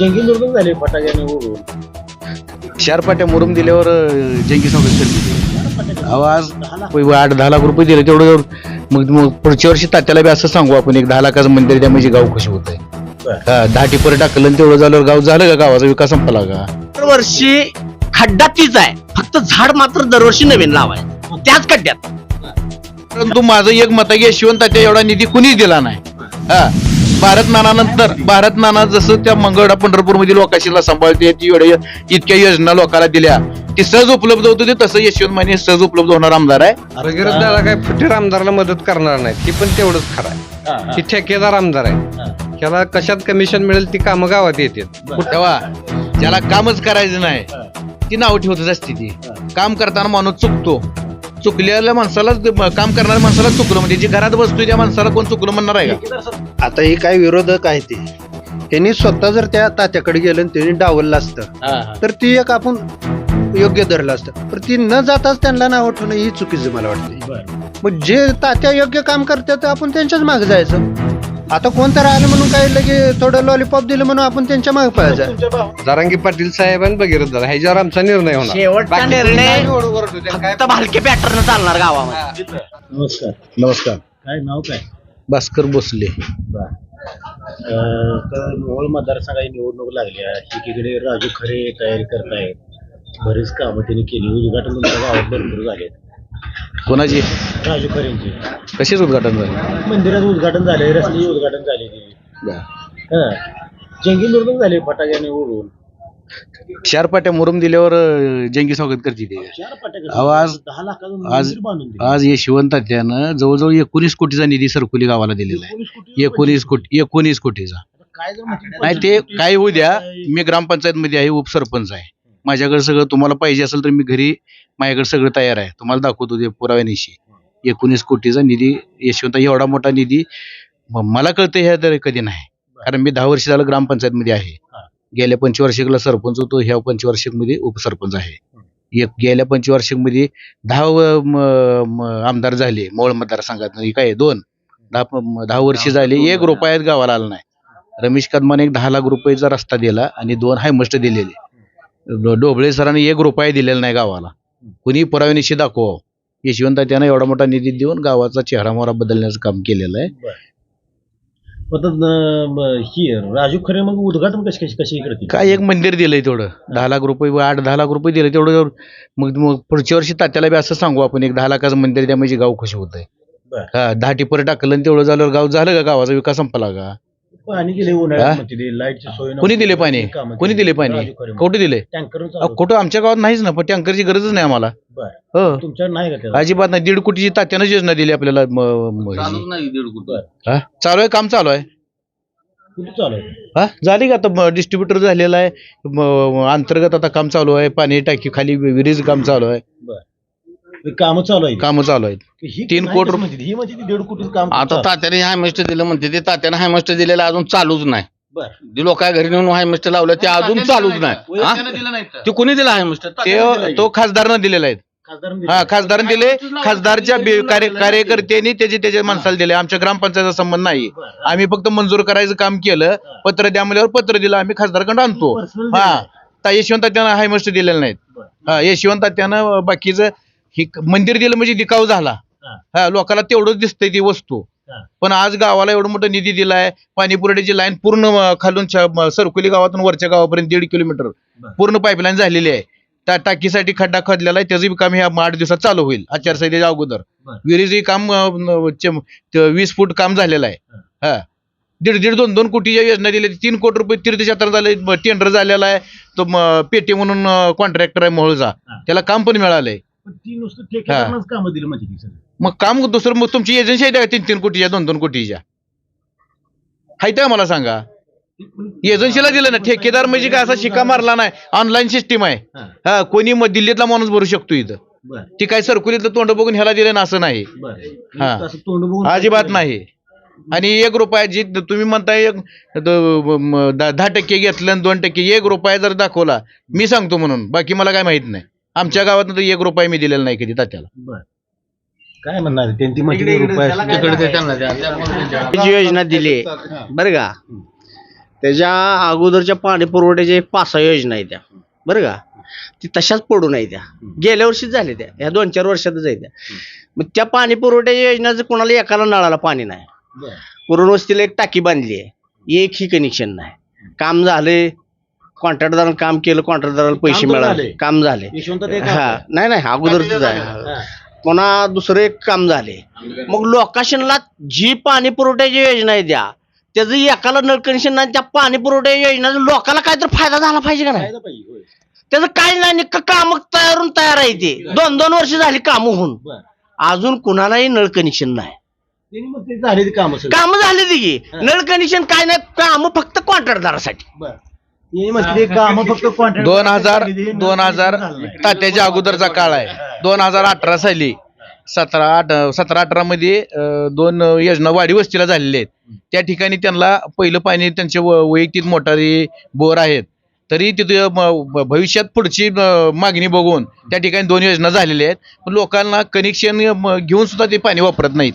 जंगी दुर्गम झाले फटाक्याने उडून. चार पाट्या मुरुम दिल्यावर अं, जंगी करते आवाज. प- आठ दहा लाख रुपये दिले तेवढं मग मग पुढच्या वर्षी तात्याला बी असं सांगू आपण एक दहा लाखाचं मंदिर द्या म्हणजे गाव खुश होत बरं. आहे दहा टिपर टाकलं आणि तेवढं झाल्यावर गाव झालं का गावाचा विकास संपला का? दरवर्षी खड्डा तीच आहे. फक्त झाड मात्र दरवर्षी नवीन लावाय. त्याच खड्ड्यात. परंतु माझं एक मत आहे की यशवंत तात्या एवढा निधी कुणीच दिला नाही. हा. भारत नानानंतर भारत नाना जसं त्या मंगळा पंढरपूर मधील लोकाशीला सांभाळते ती इतक्या योजना लोकांना दिल्या. ती सहज उपलब्ध होत होती तसं यशवंत माने सहज उपलब्ध होणार आमदार आहे. भगीरथ दादा काय फुटीर आमदाराला मदत करणार नाही ती पण तेवढंच खरं आहे. ती ठेकेदार आमदार आहे. हा. त्याला कशात कमिशन मिळेल ती कामं गावात येतात तेव्हा ज्याला कामच करायचं नाही ती नाव ठेवतच असते ती. काम करताना माणूस चुकतो. चुकलेल्या माणसाला काम करणाऱ्या माणसाला चुकलं. म्हणजे जे घरात बसतोय त्या माणसाला कोण चुकलं म्हणणार आहे का? आता हे काय विरोधक आहे ते. त्यांनी स्वतः जर त्या तात्याकडे गेलं आणि त्यांनी डावललं असतं हा. तर ती एक आपण योग्य धरलं असतं. पण ती न जाताच त्यांना नाव ठेवणं ही चुकीचं मला वाटते. मग जे तात्या योग्य काम करतात आपण त्यांच्याच मागे जायचं. आता कोणतं राहिलं म्हणून काय लगे थोडं लॉलीपॉप दिलं म्हणून आपण त्यांच्या मागे पळायचं भाऊ- जारांगी पाटील साहेब आणि भगीरथ दादा ह्याच्यावर आमचा निर्णय होणार. शेवटचा बाकी निर्णय कोणी नाही ओरडू द्या. काय फक्त भालके पॅटर्न चालणार गावामध्ये. नमस्कार. नमस्कार. काय नाव काय? भास्कर भोसले. बर. तर मोहोळ मतदारसंघाची निवडणूक लागली आहे. एकीकडे राजू खरे तयारी करतायत. बरीच कामं त्यांनी केली. उद्घाटन तुमच्या गावात भरपूर झाले कोणाची? राजू खरेंचे कशीच उद्घाटन झालं? मंदिराचं उद्घाटन झाले रस्त्याचे उद्घाटन झाले जंगी दुर्गम झाले फटाक्याने उडून चार पाट्या मुरुम दिल्यावर अं, जंगी स्वागत करते ते. चार फटाके आवाज- दहा लाखाचं आज मंदिर बांधून दिलं. आज यशवंत तात्यानं जवळजवळ एकोणीस कोटीचा निधी सरकुली गावाला दिलेला आहे. एकोणीस कोटी एकोणीस कोटी एकोणीस कोटीचा. काय जर म्हटलं नाही ते काय होऊ द्या. मी ग्रामपंचायत मध्ये आहे उपसरपंच आहे. माझ्याकडे सगळं तुम्हाला पाहिजे असेल तर मी घरी माझ्याकडे सगळं तयार आहे. तुम्हाला दाखवतो ते पुराव्यानिशी. एकोणीस कोटीचा निधी यशवंत एवढा मोठा निधी म- मला कळतं ह्या तर कधी नाही. कारण मी दहा वर्ष झालं ग्रामपंचायत मध्ये आहे गेल्या पंचवार्षिकला सरपंच होतो ह्या पंचवार्षिकमध्ये उपसरपंच आहे. एक गेल्या पंचवार्षिकमध्ये दहा व- म- म- आमदार झाले मोळ मतदारसंघात. काय दोन. दहा प- दहा वर्ष झाले एक रुपयात गावाला आला नाही. रमेश कदमाने एक दहा लाख रुपयाचा रस्ता दिला आणि दोन हायमस्ट दिलेले. डो- डोबळे सरांनी एक रुपया दिलेला नाही गावाला. कुणी पुराव्यानिशी दाखवा. यशवंत त्यानं एवढा मोठा निधी देऊन गावाचा चेहरा मोहरा बदलण्याचं काम केलेलं आहे. आता न- म- ही राजू खरे मग उद्घाटन कशी कशी कशी करतील? काय एक मंदिर दिलंय तेवढं. दहा लाख रुपये व आठ दहा लाख रुपये दिले तेवढं मग मग पुढच्या वर्षी तात्याला बी असं सांगू आपण एक दहा लाखाचं मंदिर द्या म्हणजे गाव खुश होत आहे बरं. हा दहा टिपर टाकलं आणि तेवढं झाल्यावर गाव झालं का? गावाचा विकास संपला का? पाणी दिले? उन्हाळ्यात म्हणते ते लाईटची सोय कोणी दिले पाणी? कोणी दिले पाणी? कुठे दिले? टँकर कुठं आमच्या गावात नाहीच ना पण टँकरची गरजच नाही आम्हाला. हो. नाही का? अजिबात नाही. दीड कोटीची तात्यानं योजना दिली आपल्याला. हा? चालू आहे? काम चालू आहे? कुठे चालू आहे? हा? झाली का आता डिस्ट्रीब्युटर झालेला आहे. अंतर्गत आता काम चालू आहे. पाणी टाकी खाली विहिरीचं काम चालू आहे. कामं चालू आहे कामं चालू आहेत. ही तीन नाही कोटी म्हणते? ही म्हणजे ती दीड कोटी काम आता तात्याने हाय मिस्टर दिलं म्हणते ते तात्याने हाय मिस्टर दिलेलं अजून चालूच नाही. बर. जे लोक घरी नेऊन हाय मिस्टर लावलं ते अजून चालूच नाही. हा? ते कुणी दिलं हाय मिस्टर ते तो खासदारनं दिलेला आहे. खासदार हा खासदारांनी दिले खासदारच्या बे- कार्य कार्यकर्त्यांनी त्याचे त्याच्या माणसाला दिले. आमच्या ग्रामपंचायतचा संबंध नाही. आम्ही फक्त मंजूर करायचं काम केलं. पत्र द्या म्हणल्यावर पत्र दिलं आम्ही खासदारकडे आणतो. Personal हा. ता यशवंत त्यानं हाय मस्त दिलेलं नाहीत. हा यशवंत त्यानं बाकीचं हे मंदिर दिलं म्हणजे दिकाव झाला. हा. हा लोकांना तेवढंच दिसतंय ती वस्तू. हा. पण आज गावाला एवढं मोठं निधी दिलाय पाणी पुरवठ्याची लाईन पूर्ण खालून सरकुली गावातून वरच्या गावापर्यंत दीड किलोमीटर पूर्ण पाईपलाईन झालेली आहे. त्या टाकीसाठी खड्डा खोदलेला आहे त्याचं बी काम ह्या आठ दिवसात चालू होईल आचारसंहितेच्या अगोदर. बरं. विहिरीचं काम वीस फूट काम झालेलं आहे. हा. दीड दीड दोन दोन कोटीच्या योजना दिल्या तीन कोटी रुपये तीर्थक्षेत्र झाले टेंडर झालेला आहे तो पेटी म्हणून कॉन्ट्रॅक्टर आहे मोहळचा. त्याला काम पण मिळालंय. पण ती नुसतं ठेकेदारांनाच कामं दिली म्हणजे ती सगळी. मग काम दुसरं मग तुमची एजन्सी आहे का तीन तीन कोटीच्या दोन दोन कोटीच्या. हाय का मला सांगा. एजन्सीला दिलं ना ठेकेदार म्हणजे काय असा शिका मारला नाही. ऑनलाईन सिस्टीम आहे. हा. हा कोणी मग दिल्लीतला माणूस भरू शकतो इथं. बर. ती काय सरकुलीतलं तोंड बघून ह्याला दिलं ना असं नाही. बर. हा. असं तोंड बघून अजिबात नाही. आणि एक रुपया जी तुम्ही म्हणताय एक द- म- द- दहा टक्के घेतलं आणि दोन टक्के एक रुपया जर दाखवला मी सांगतो म्हणून. बाकी मला काय माहीत नाही. आमच्या गावात तर एक रुपया मी दिलेला नाही कधी तात्याला. बर. काय म्हणणार त्यांची म्हणजे जी योजना दिली. बरं का? त्याच्या अगोदरच्या पाणी पुरवठ्याच्या एक पाच सहा योजना आहे त्या. बरं का? ती तशाच पडून आहे त्या. गेल्या वर्षीच झाल्या त्या. ह्या दोन चार वर्षातच आहे त्या. मग त्या पाणी पुरवठ्याच्या योजनाचं कोणाला एकाला नळाला पाणी नाही. कुरुण वस्तीला एक टाकी बांधली आहे. एक ही कनेक्शन नाही. काम झाले कॉन्ट्रॅक्टदारानं काम केलं कॉन्ट्रॅक्टदाराला पैसे काम तर मिळाले. झाले. काम झाले. यशवंत ते हा नाही नाही अगोदरच आहे पुन्हा दुसरं एक काम झाले. मग लोकाशनला जी पाणी पुरवठ्याची योजना आहे द्या त्याचं एकाला नळ कनेक्शन नाही त्या पाणी पुरवठ्या योजनाचा लोकांना काहीतरी फायदा झाला पाहिजे का नाही? त्याचं काय नाही निक्क काम तयारून तयार आहे ते. दोन दोन वर्ष झाली काम होऊन. अजून कुणालाही नळ कनेक्शन नाही. झाली काम काम झाली ती की. नळ कनेक्शन काय नाही काम फक्त कॉन्ट्रॅक्टदारासाठी contract दोन हजार दोन हजार तात्याच्या अगोदरचा काळ आहे. दोन हजार अठरा साली सतरा आठ सतरा अठरा मध्ये दोन योजना वाडी वस्तीला झालेल्या आहेत. त्या ठिकाणी त्यांना पहिलं पाणी त्यांचे व- वैयक्तिक मोटारी बोर आहेत. तरी तिथे भविष्यात पुढची मागणी बघून त्या ठिकाणी दोन योजना झालेल्या आहेत. पण लोकांना कनेक्शन घेऊन सुद्धा ते पाणी वापरत नाहीत.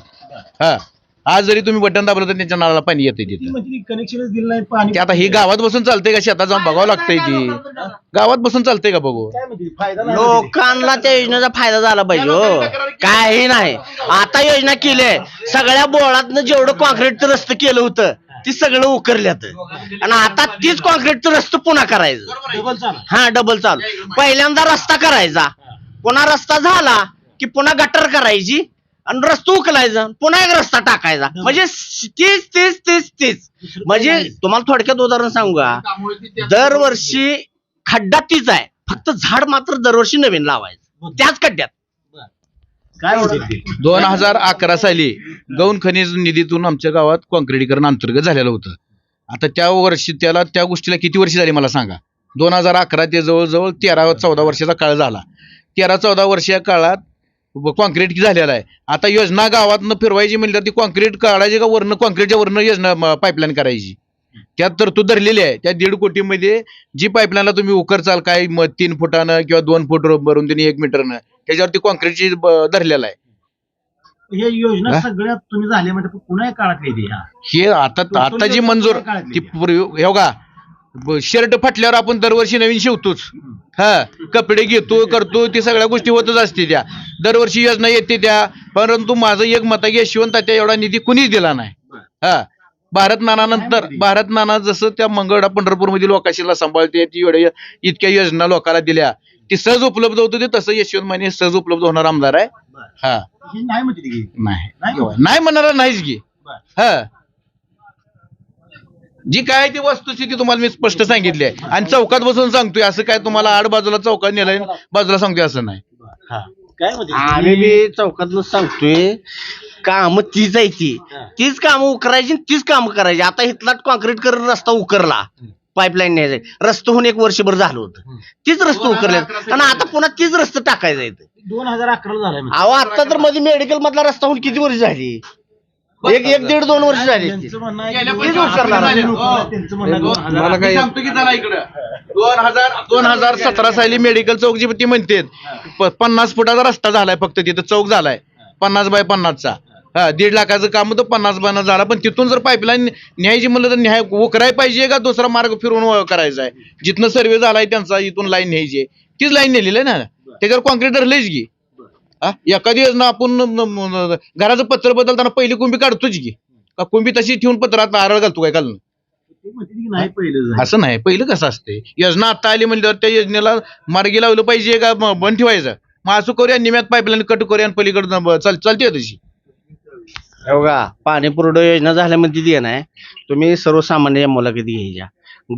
हा. आज जरी तुम्ही बटन दाबलं तर त्यांच्या नळाला पाणी येते तिथं. कनेक्शनच दिलं नाही पाणी की आता ही गावात बसून चालतंय का? शेतात जाऊन बघावं लागतंय की. गावात बसून चालतंय का बघू? काय म्हणते फायदा नाही लोकांना त्या योजनेचा फायदा झाला पाहिजे हो. काही नाही. आता योजना केली आहे. सगळ्या बोळातनं जेवढं कॉन्क्रीटचं रस्तं केलं होतं ती सगळं उकरल्यात. आणि आता तीच कॉन्क्रीटचं रस्तं पुन्हा करायचं. डबल चालू. हा डबल चालू. पहिल्यांदा रस्ता करायचा. पुन्हा रस्ता झाला की पुन्हा गटर करायची. आणि रस्ता उकलायचा पुन्हा एक रस्ता टाकायचा. म्हणजे तीच तीच तीच तीच. म्हणजे तुम्हाला थोडक्यात उदाहरण सांगू का? दरवर्षी खड्डा तीच आहे. फक्त झाड मात्र दरवर्षी नवीन लावायचं. त्याच खड्ड्यात. काय दोन हजार अकरा साली गौण खनिज निधीतून आमच्या गावात कॉन्क्रिटीकरण अंतर्गत झालेलं होतं. आता त्या वर्षी त्याला त्या गोष्टीला किती वर्ष झाली मला सांगा? दोन हजार अकरा ते जवळजवळ तेरा चौदा वर्षाचा काळ झाला. तेरा चौदा वर्ष या काळात कॉन्क्रीट झालेला आहे? आता योजना गावातनं फिरवायची म्हणल्यावर ती कॉन्क्रीट काढायची का वरनं कॉन्क्रीटच्या वरनं योजना पाईपलाईन करायची? त्यात तरतूद धरलेली आहे. त्या दीड कोटीमध्ये जी पाईपलाईनला तुम्ही उकर चाल काय म- तीन फुटानं किंवा दोन फूट भरून त्यांनी एक मीटरनं त्याच्यावरती कॉन्क्रीटची धरलेला आहे. हे योजना हा? सगळ्यात तुम्ही झाले म्हणजे पुन्हा काळात हा. आता तो- आता जी तो मंजूर ती. पूर्वी हे का शर्ट फाटल्यावर आपण दरवर्षी नवीन शिवतोच. हा कपडे घेतो करतो ते सगळ्या गोष्टी होतच असते त्या. दरवर्षी योजना येते त्या परंतु माझं एक मत आहे यशवंत त्या एवढा निधी कुणीच दिला नाही. हा भारत नानानंतर भारत नाना जसं त्या मंगळा पंढरपूरमध्ये लोकाशीला सांभाळते ती एवढ्या इतक्या योजना लोकांना दिल्या. ती सहज उपलब्ध होत होती तसं यशवंत माने सहज उपलब्ध होणार आमदार आहे. हा. नाही म्हणणार नाहीच की. हा. जी काय ती वस्तुस्थिती तुम्हाला मी स्पष्ट सांगितली आहे. आणि चौकात बसून सांगतोय असं काय तुम्हाला आड बाजूला चौकात नेलंय बाजूला सांगतोय असं नाही. हा. काय म्हणते ती? आम्ही बी चौकातलं सांगतोय काम तीच आहे ती. हा. तीच कामं उकरायची आणि तीच कामं करायची. आता इथला कॉन्क्रीट करून रस्ता उकरला. पाईपलाईन न्यायचा. रस्ता होऊन एक वर्षभर झालं होतं. तीच रस्ते उकरले आणि आता पुन्हा तीच रस्ते टाकायचा इथं दोन हजार अकरा झालाय म्हणजे. अहो आता तर मध्ये मेडिकल मधला रस्ता होऊन किती वर्ष झाली? एक एक दीड दोन वर्ष झाली. ती. त्यांचं म्हणणं आहे की गेल्या दोन हजार वर्षाला अकरा झाले. झाले. त्यांचं म्हणणं आहे. दोन हजार मला काय सांगतो की जरा इकडं. दोन हजार दोन हजार सतरा साली मेडिकल चौक जी ती म्हणते पन्नास फुटाचा रस्ता झालाय फक्त तिथं चौक झालाय. पन्नास बाय पन्नासचा. हा दीड लाखाचं काम होतं पन्नास पन्नास झाला. पण तिथून जर पाईपलाईन न्यायची म्हणलं तर न्याय उकराय पाहिजे का दुसरा मार्ग फिरून व- करायचा आहे? जिथनं सर्वे झालाय त्यांचा इथून लाईन न्यायची आहे. तीच लाईन नेलेली आहे ना? त्याच्यावर कॉन्क्रीट धरलेच की. हा? एखादी योजना आपण न- न- घराचं पत्र बदलताना पहिली कुंभी काढतोच की. का कुंभी तशी ठेवून पत्रात नारळ घालतो काय घालून ते म्हणते की नाही पहिलं झालं. असं नाही. पहिलं कसं असते योजना आता आली म्हणल्यावर त्या योजनेला मार्गी लावलं पाहिजे का म- बंद ठेवायचं? मग असं करूया निम्यात पाईपलाईन कट करूया चाल चालते तशी? हो पाणी पुरवठा योजना झाल्यामध्ये ती नाही? तुम्ही सर्वसामान्य या मुलाखती घ्यायच्या.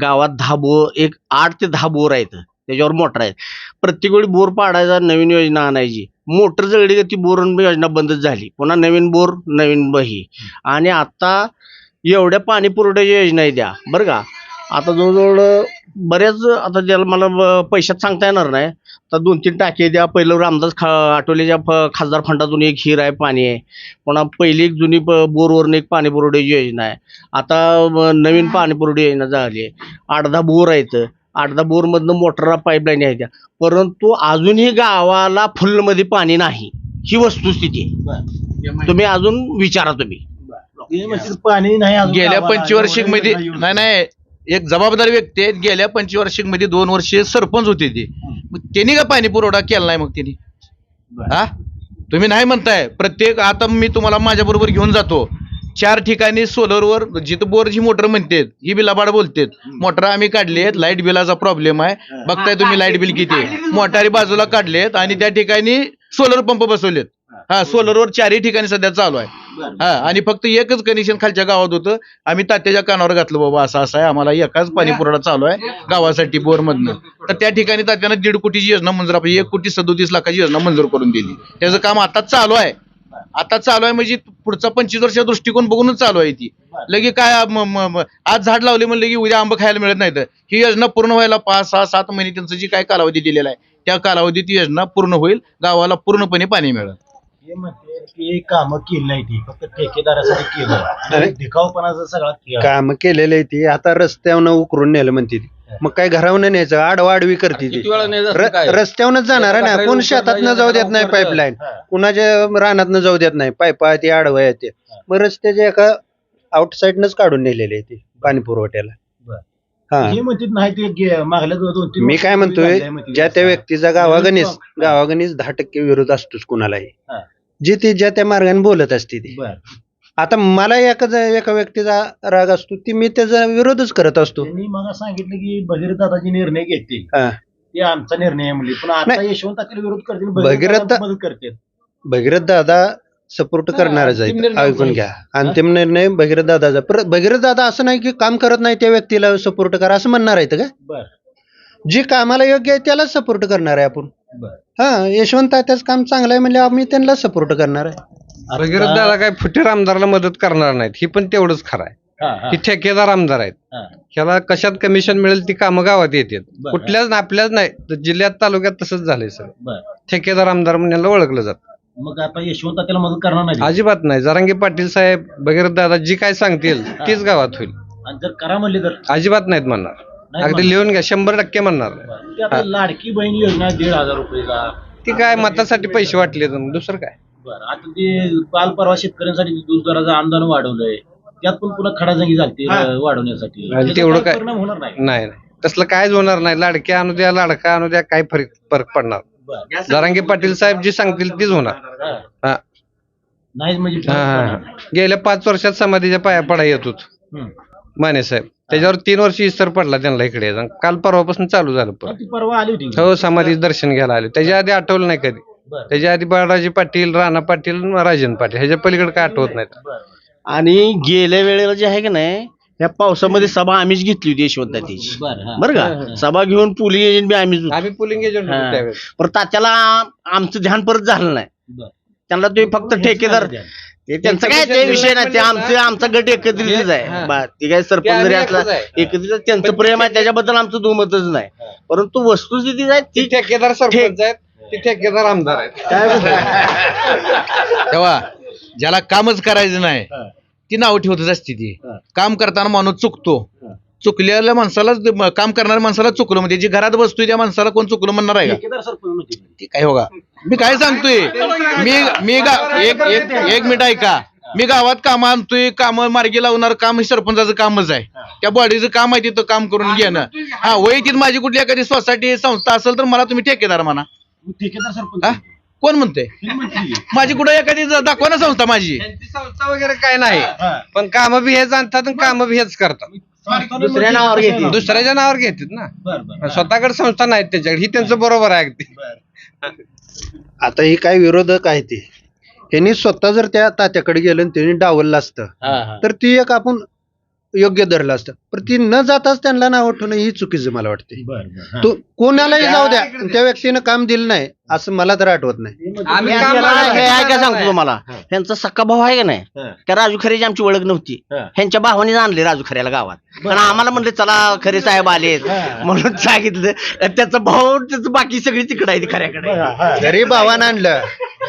गावात दहा बोर एक आठ ते दहा बोर आहेत. त्याच्यावर मोटर आहेत. प्रत्येक वेळी बोर पाडायचा नवीन योजना आणायची. मोटर जळली का ती बोरण योजना बंदच झाली. पुन्हा नवीन बोर नवीन बही. आणि आता एवढ्या पाणी पुरवठ्याच्या योजना द्या बरं का? आता जवळजवळ बऱ्याच आता ज्याला मला ब- पैशात सांगता येणार नाही. तर दोन तीन टाके द्या पहिलं रामदास खा आठवलेच्या फ- खासदार फंडातून एक हिर आहे पाणी आहे. पुन्हा पहिली एक जुनी प- बोरवरून एक पाणी पुरवठ्याची योजना आहे. आता नवीन पाणी पुरवठा योजना झाली आहे. आठ दहा बोर आहेत. आठ दहा बोरमधनं मोटरला पाईपलाईन आहे त्या परंतु अजूनही गावाला फुलमध्ये पाणी नाही. ही वस्तुस्थिती आहे. तुम्ही अजून विचारा तुम्ही. ते म्हणते पाणी नाही गेल्या. पंचवार्षिकमध्ये नाही नाही. एक जबाबदार व्यक्ती आहेत. गेल्या पंचवार्षिकमध्ये दोन वर्षे सरपंच होते ते. मग त्यांनी का पाणी पुरवठा केला नाही मग त्यांनी? हा? तुम्ही नाही म्हणताय. प्रत्येक आता मी तुम्हाला माझ्या बरोबर घेऊन जातो. चार ठिकाणी सोलरवर जिथं बोरची मोटर म्हणतात ही बिलाबाड बोलतेत. मोटर आम्ही काढली आहेत लाइट बिलाचा प्रॉब्लेम आहे. बघताय तुम्ही लाइट बिल किती. आहे. मोटारी बाजूला काढलेत आणि त्या ठिकाणी सोलर पंप बसवलेत. हा. सोलरवर चारही ठिकाणी सध्या चालू आहे. हा आणि फक्त एकच कनेक्शन खालच्या गावात होतं. आम्ही तात्याच्या कानावर घातलं बाबा असं असं आहे. आम्हाला एकाच पाणी पुरवठा चालू आहे गावासाठी बोर मधनं तर त्या ठिकाणी तात्यानं दीड कोटीची योजना मंजूर आपली एक कोटी सदोतीस लाखाची योजना मंजूर करून दिली. त्याचं काम आता चालू आहे. आता चालू आहे म्हणजे पुढचा पंचवीस वर्ष दृष्टिकोन बघूनच चालू आहे ती. लगे काय आज झाड लावले म्हणलं की उद्या आंबा खायला मिळत नाही तर ही योजना पूर्ण व्हायला पाच सहा सात महिने त्यांचं जी काय कालावधी दिलेला आहे त्या कालावधीत ती योजना पूर्ण होईल गावाला पूर्णपणे पाणी मिळेल. हे म्हणते की कामं केली नाही ती फक्त ठेकेदारासाठी केलं. दिखावपणाचा सगळा. काम केलेले आहे ती आता रस्त्यावरनं उकरून नेलं म्हणते ती. मग काय घरावनं न्यायचं आडवाडवी करते ती किती वेळा नाही काय? रस्त्यावरच जाणार आहे ना कोण शेतातनं जाऊ देत नाही पाईपलाईन. कुणाच्या रानातनं जाऊ देत नाही पायपा ते आडवं आहे ते मग रस्त्याच्या एका आउटसाईडनच काढून नेलेले आहे ते पाणी पुरवठ्याला बरं. हा हे म्हणते नाही ते गे- मागल्या दोन दोन तीन मी वर्षापूर्वी काय म्हणतोय झालंय म्हणते. ज्या त्या व्यक्तीचा गावागणीस. गावागणीस दहा टक्के विरोध असतोच कुणालाही हा. जी ती ज्या त्या मार्गाने बोलत असते ती बरं. आता मला एका एका व्यक्तीचा राग असतो ती मी त्याचा विरोधच करत असतो. त्यांनी मला सांगितलं की भगीरथ दादाजी निर्णय घेतील. हा. ते आमचा निर्णय आहे म्हणले. पण आता यशवंत विरोध करतील भगीरथ मदत करतील. भगीरथ दादा सपोर्ट करणारच अंतिम निर्णय ऐकून. घ्या. अंतिम निर्णय भगीरथ दादाचा. पर भगीरथ दादा असं नाही की काम करत नाही त्या व्यक्तीला सपोर्ट करा असं म्हणणार आहेत का? बर. जी कामाला योग्य आहे त्यालाच सपोर्ट करणार आहे आपण. हा यशवंत तात्याच काम चांगलं आहे म्हणजे आम्ही त्यांना सपोर्ट करणार आहे. भगीरथ दादा काय फुटीर आमदाराला मदत करणार नाहीत. ही पण तेवढंच खरं आहे. हा, ठेकेदार आमदार आहेत. हा. ह्याला कशात कमिशन मिळेल ती कामं गावात येतात. बरं. कुठल्याच आपल्याच नाही तर जिल्ह्यात तालुक्यात तसंच झालंय बर. ठेकेदार आमदार म्हणून याला ओळखलं जातं. मग आता यशवंत तात्याला मदत करणार नाही. अजिबात नाही. जरांगे पाटील साहेब भगीरथ दादा जी काय सांगतील तीच गावात होईल. आणि जर करा म्हणले तर? अजिबात नाहीत म्हणणार. अगदी. लिहून घ्या शंभर टक्के म्हणणार. ते आता लाडकी बहीण योजना दीड हजार रुपयेचा ती काय मतासाठी पैसे वाटले तर दुसरं काय? बर आता ते काल परवा शेतकऱ्यांसाठी दूध दराचं अनुदान वाढवलंय. त्यात पण पुन्हा खडाजंगी झालती अं, वाढवण्यासाठी. आणि त्याचा तेवढं काही काय- परिणाम होणार नाही. नाही नाही. तसलं कायच होणार नाही. लाडक्या आणू द्या लाडका आणू द्या काय फरक फरक पडणार. बर. जरांगे पाटील साहेब जी सांगतील तीच होणार. हा. हा. नाहीच म्हणजे हा, हा, हा. गेल्या पाच वर्षात समाधीच्या पाया पडा येत होत. हम्म. माने साहेब. त्याच्यावर तीन वर्ष इस्तर पडला त्यांना इकडे. काल परवापासून चालू झालं पण. ती परवा आली होती. हो समाधी दर्शन घ्यायला आले. त्याच्या आधी आठवलं नाही कधी. त्याच्या आधी बाळराजे पाटील राणा पाटील राजन पाटील ह्याच्या पलीकडे काय आठवत नाही आणि गेल्या वेळेला जे आहे की नाही या पावसामध्ये सभा आम्हीच घेतली होती यशवंत तात्याची बर हा. बरं का? सभा घेऊन पोलिंग एजंट बी आम्हीच. आम्ही पोलिंग एजंट. होतो त्यावेळेस. पण तात्याला आमचं ध्यान परत झालं नाही. त्यांना तुम्ही फक्त ठेकेदार ते त्यांचं काय ते विषय नाही ते आमचं आमचा गट एकत्रितच हा. आहे बा, ते काय सरपंच जरी एकच असला आहे. एकत्रित त्यांचं प्रेम आहे त्याच्याबद्दल आमचं दुमतच नाही परंतु वस्तुस्थिती आहे ती ती ठेकेदार सरपंच आहेत ती ठेकेदार आमदार आहेत तेव्हा ज्याला कामच करायचं नाही हा. ती नाव ठेवतच असते ती हा. काम करताना माणूस चुकतो. चुकलेल्या माणसाला काम करणाऱ्या माणसाला चुकलं म्हणजे जे घरात बसतोय त्या माणसाला कोण चुकलं म्हणणार आहे का. ती काय हो का? मी काय सांगतोय? मी मी गा एक एक एक मिनिट ऐका. मी गावात काम आणतोय काम मार्गी लावणार काम हे सरपंचाचं कामच आहे. त्या बॉडीचं काम आहे तिथं काम करून घेणं. हा वैयक्तिक माझी कुठली एखादी सोसायटी संस्था असेल तर मला तुम्ही ठेकेदार म्हणा. ठेकेदार सरपंच? कोण म्हणते. माझी कुठं एखादी दाखवा ना संस्था माझी. संस्था वगैरे काय नाही. पण कामं बी हेच आणतात आणि कामं बी हेच करतात. दुसऱ्या नावावर घेते. आहे? दुसऱ्याच्या नावावर घेतात ना? बर बर. स्वतःकडे संस्था नाहीत त्यांच्याकडे. ही त्यांचं बरोबर आहे अगदी. बर. आता ही काय विरोधक आहे ते. त्यांनी स्वतः जर त्या तात्याकडे गेलं आणि त्यांनी डावललं असतं तर ती एक आपण योग्य धरलं असतं. पण ती न जाताच त्यांना नाव ठेवणं ही चुकीचं मला वाटते. तो कोणालाही जाऊ द्या त्या व्यक्तीनं काम दिलं नाही असं मला तर आठवत नाही. आम्ही सांगतो तुम्हाला. हा. त्यांचा सक्का भाऊ आहे का नाही? हा. त्या राजू खरेची आमची ओळख नव्हती. हा. ह्यांच्या भावाने आणले राजू खऱ्याला गावात. आणि आम्हाला म्हणले चला खरे साहेब आलेत हा. म्हणून सांगितलं. आणि त्याचा भाऊ त्याचं बाकी सगळी तिकडे आहे ती खऱ्याकडे हा. जरी भावानं आणलं.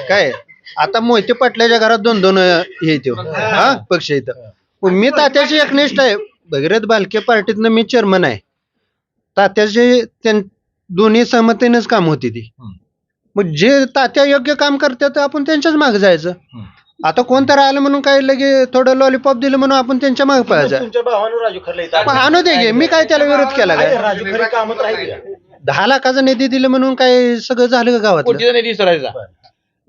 काय? आता मोहिते पाटलाच्या घरात दोन दोन हे येतो. हा पक्ष इथं मी तात्याची एकनिष्ठ आहे. भगीरथ बालके पार्टीतनं मी चेअरमन आहे. तात्याचे त्यां- दोन्ही सहमतीनेच काम होती ती. हम्म. मग जे तात्या योग्य काम करतात आपण त्यांच्याच मागे जायचं. आता कोणतं राहिलं म्हणून काय लगे थोडं लॉलीपॉप दिलं म्हणून आपण त्यांच्या मागे पळायचं. तुमच्या भावानं राजू खरे इथं मग आणू दे गे मी काय त्याला विरोध केला काय? काय राजू खरे कामत राहील का? दहा लाखाचा निधी दिलं म्हणून काय सगळं झालं का गावात कोटीचा निधी सरायचा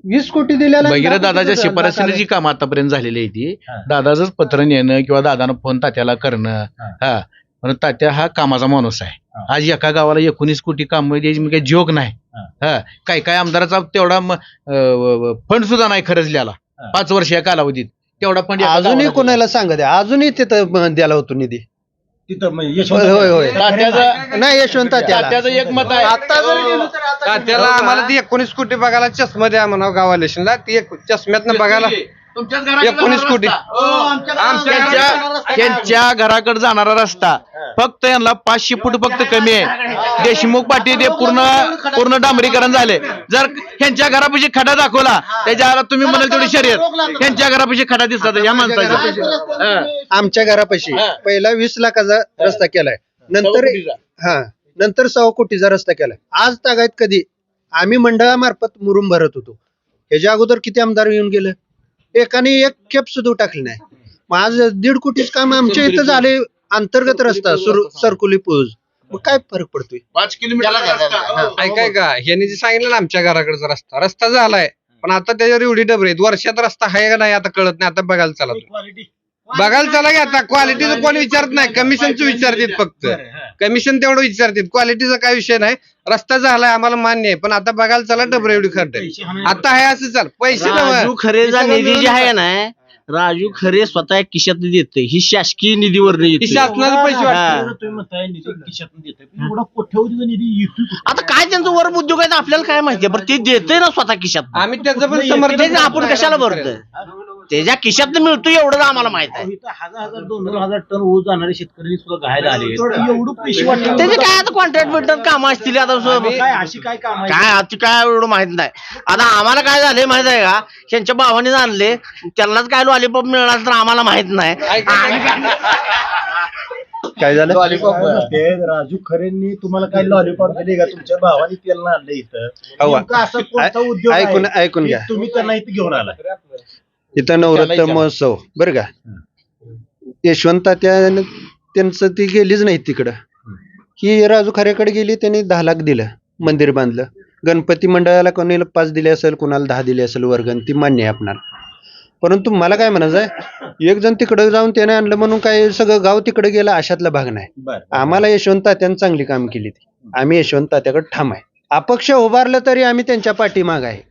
वीस कोटी दिलेला भगीरथ दहा दादाच्या कोटी शिफारसीने जी कामं आतापर्यंत झालेली आहे ती दादाचंच पत्र नेणं किंवा दादानं फोन तात्याला करणं हा. म्हणून तात्या हा कामाचा माणूस आहे. आज एका गावाला एकोणीस कोटी काम द्यायची म्हणजे काही जोक नाही. हा. काय काय आमदाराचा तेवढा फंड सुद्धा नाही खर्चलेला पाच वर्ष या कालावधीत. तेवढा फंड अजूनही कोणाला सांगा द्या अजूनही तिथं द्यायला होतो निधी. म्हणजे नाही यशवंत तात्याचं एक मत आहे. आम्हाला ती एकोणीस कोटी बघायला चष्मा द्या म्हणा गावा इलेक्शनला ती एक चष्म्यातनं बघायला तुमच्याच घराकडे एकोणीस कोटी. रस्ता. त्यांच्या त्यांच्या घराकडे जाणारा रस्ता. फक्त यांना पाचशे फूट फक्त कमी आहे. देशमुख पाटील ते पूर्ण पूर्ण डांबरीकरण झाले. जर ह्यांच्या घरापाशी खडा दाखवला त्याच्या घरात तुम्ही म्हणाल तेवढी शर्यत. ह्यांच्या घरापाशी खडा दिसला तर या माणसाच्या हा. आमच्या घरापाशी. हा. पहिला वीस लाखाचा रस्ता केलाय. नंतर कोटीचा. हा. नंतर सव्वा कोटीचा रस्ता केलाय. आज तागायत कधी? आम्ही मंडळामार्फत मुरुम भरत होतो. ह्याच्या अगोदर किती आमदार येऊन गेले? एकाने एक खेप सुद्धा टाकली नाही. मग आज दीड कोटीच काम आमच्या इथं झाले अंतर्गत रस्ता सुरू सरकुली पूज. मग काय फरक पडतोय? पाच किलोमीटर रस्ता. ऐकाय का ह्यांनी जे सांगितलं ना आमच्या घराकडचा रस्ता रस्ता झालाय. पण आता त्याच्यावर एवढी डबरे आहेत. वर्षात रस्ता आहे का नाही आता कळत नाही. आता बघायला चला तुम्ही. क्वालिटी बघायला चला की आता क्वालिटीचं कोणी विचारत नाही. कमिशनचं विचारतात फक्त. कमिशन तेवढं विचारतात क्वालिटीचा काय विषय नाही. रस्ता झालाय आम्हाला मान्य आहे. पण आता बघायला चला डबरे एवढी खर्च आहे आता आहे असं चाल. पैसे राजू. खरेचा हे निधी जे आहे ना राजू खरे स्वतः खिशात देते ही शासकीय निधीवर ही शासनाचे पैसे वाटतात तुम्ही म्हणताय निधी खिशातून देतोय. पण एवढा कोट्यवधीचा निधी? आता काय त्यांचं वर उद्योग आहे आपल्याला काय माहितीये बरं ते देते ना स्वतः खिशात आम्ही त्याचं पण समर्थन आपण कशाला भरतोय? त्याच्या खिशात मिळतो एवढं आम्हाला माहीत आहे. इथं हजार हजार दोन दोन हजार टन ऊस जाणारे शेतकरी सुद्धा घायला आले एवढं पैसे त्याचे काय आता कॉन्ट्रॅक्ट बिंट्रॅक्ट काम असतील आता स- काय अशी काय काम आहे काय आता काय एवढं माहीत नाही. आता आम्हाला काय झालंय माहीत आहे का? त्यांच्या भावाने आणले. त्यांनाच काय लॉलीपॉप मिळणार तर आम्हाला माहीत नाही. काय झालं? ते राजू खरेंनी तुम्हाला काय लॉलीपॉप दिले का? तुमच्या भावाने तेल आणलं इथं. नेमकं असं कोणता उद्योग आहे ऐकून ऐकून की घ्या. तुम्ही त्यांना इथं घेऊन आला इथं नवरत्न महोत्सव बरं का? यशवंत त्या त्यांचं ती गेलीच नाही तिकडं. ही राजू खऱ्याकडे गेली त्यांनी दहा लाख दिलं मंदिर बांधलं. गणपती मंडळाला कोणाला पाच दिले असेल कोणाला दहा दिले असेल वर्गण ती मान्य आहे आपणाला. परंतु मला काय म्हणायचं आहे एक जण तिकडं जाऊन त्याने आणलं म्हणून काय सगळं गाव तिकडे गेलं अशातला भाग नाही. आम्हाला यशवंत तात्यानं चांगली काम केली ती. आम्ही यशवंत तात्याकडे ठाम आहे. अपक्ष उभारलं तरी आम्ही त्यांच्या पाठीमाग आहे.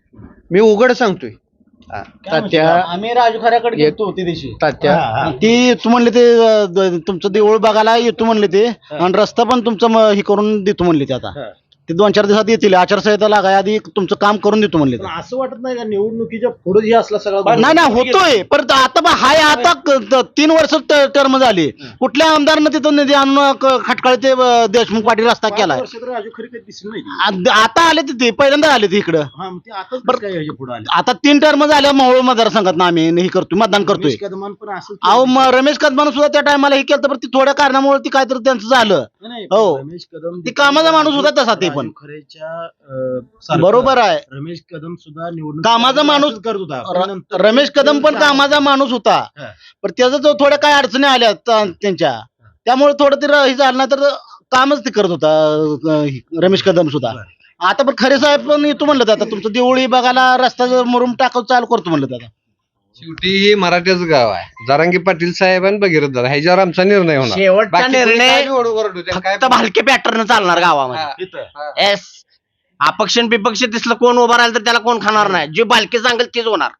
मी उघड सांगतोय. तात्या आम्ही राजू खऱ्याकडे गेलो ते दिवशी. तात्या ती तू म्हणले ते द- तुमचं देऊळ बघायला येतो म्हणले ते. आणि रस्ता पण तुमचं म- हे करून देतो म्हणले ते आता. ते दोन चार दिवसात येतील. आचारसंहिता लागाय आधी तुमचं काम करून देतो म्हणले ते. पण असं वाटत नाही का निवडणुकीच्या पुढे जे असला सगळा नाही नाही होतोय. पण आता बा हाय आता क- त- तीन वर्ष टर्म झाली. कुठल्या आमदारनं तिथं निधी आणून क- खटकाळ ते अ, देशमुख पाटील रस्ता पाच केलाय? वर्षात राजू खरे काही दिसलं नाही ते. आ- आता आले तिथे पहिल्यांदा आले ते इकडं. हा मग ते आताच बरं काय ह्याच्या पुढे आले? आता तीन टर्म झाल्या मोहोळ मतदारसंघात ना आम्ही हे करतोय मतदान करतोय. रमेश कदमान पण असं अहो म- रमेश कदमान सुद्धा त्या टायमाला हे केलं पण ती थोड्या कारणामुळे ती काहीतरी त्यांचं झालं. हो. रमेश कदम ती कामाचा माणूस होता तसा ते पण. खरेच्या सारखं बरोबर आहे. रमेश कदम सुद्धा निवडणूक कामाचा माणूस करत होता. रमेश कदम पण कामाचा माणूस होता. पण त्याचा जो थोड्या काय अडचणी आल्या त्यांच्या. त्यामुळे थोडं ते र- हे झालं नाही तर कामच ते करत होता रमेश कदम सुद्धा. आता पण खरे साहेब पण येतो म्हणलं आता. तुमचं देवळी बघायला रस्ता मुरुम टाकत चालू करतो म्हणलं आता. शेवटी हे मराठ्याचं गाव आहे. जारांगी पाटील साहेब आणि भगीरथ दादा ह्याच्यावर आमचा निर्णय होणार. शेवटचा बाकी कोणी निर्णय काय बी ओरडू द्या, काय फक्त भालके पॅटर्न चालणार गावामध्ये. एस अपक्ष आणि विपक्ष दिसलं कोण उभा राहिलं तर त्याला कोण खाणार नाही. जे बालके सांगेल तेच होणार.